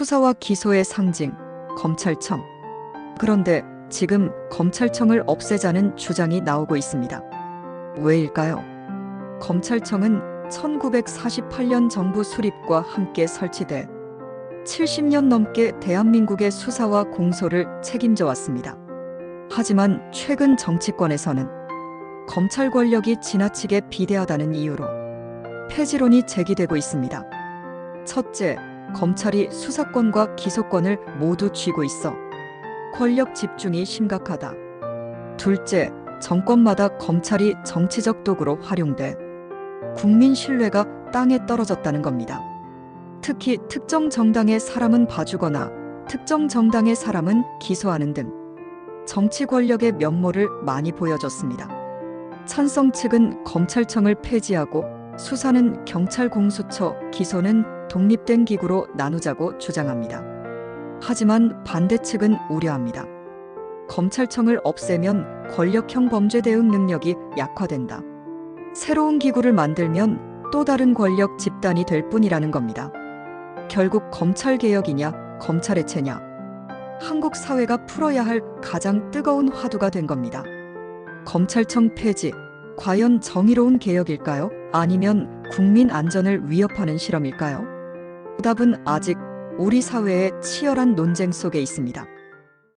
수사와 기소의 상징, 검찰청. 그런데 지금 검찰청을 없애자는 주장이 나오고 있습니다. 왜일까요? 검찰청은 1948년 정부 수립과 함께 설치돼 70년 넘게 대한민국의 수사와 공소를 책임져 왔습니다. 하지만 최근 정치권에서는 검찰 권력이 지나치게 비대하다는 이유로 폐지론이 제기되고 있습니다. 첫째, 검찰이 수사권과 기소권을 모두 쥐고 있어 권력 집중이 심각하다. 둘째, 정권마다 검찰이 정치적 도구로 활용돼 국민 신뢰가 땅에 떨어졌다는 겁니다. 특히 특정 정당의 사람은 봐주거나 특정 정당의 사람은 기소하는 등 정치 권력의 면모를 많이 보여줬습니다. 찬성 측은 검찰청을 폐지하고 수사는 경찰 공수처, 기소는 독립된 기구로 나누자고 주장합니다. 하지만 반대 측은 우려합니다. 검찰청을 없애면 권력형 범죄 대응 능력이 약화된다. 새로운 기구를 만들면 또 다른 권력 집단이 될 뿐이라는 겁니다. 결국 검찰 개혁이냐, 검찰 해체냐. 한국 사회가 풀어야 할 가장 뜨거운 화두가 된 겁니다. 검찰청 폐지, 과연 정의로운 개혁일까요? 아니면 국민 안전을 위협하는 실험일까요? 답은 아직 우리 사회의 치열한 논쟁 속에 있습니다.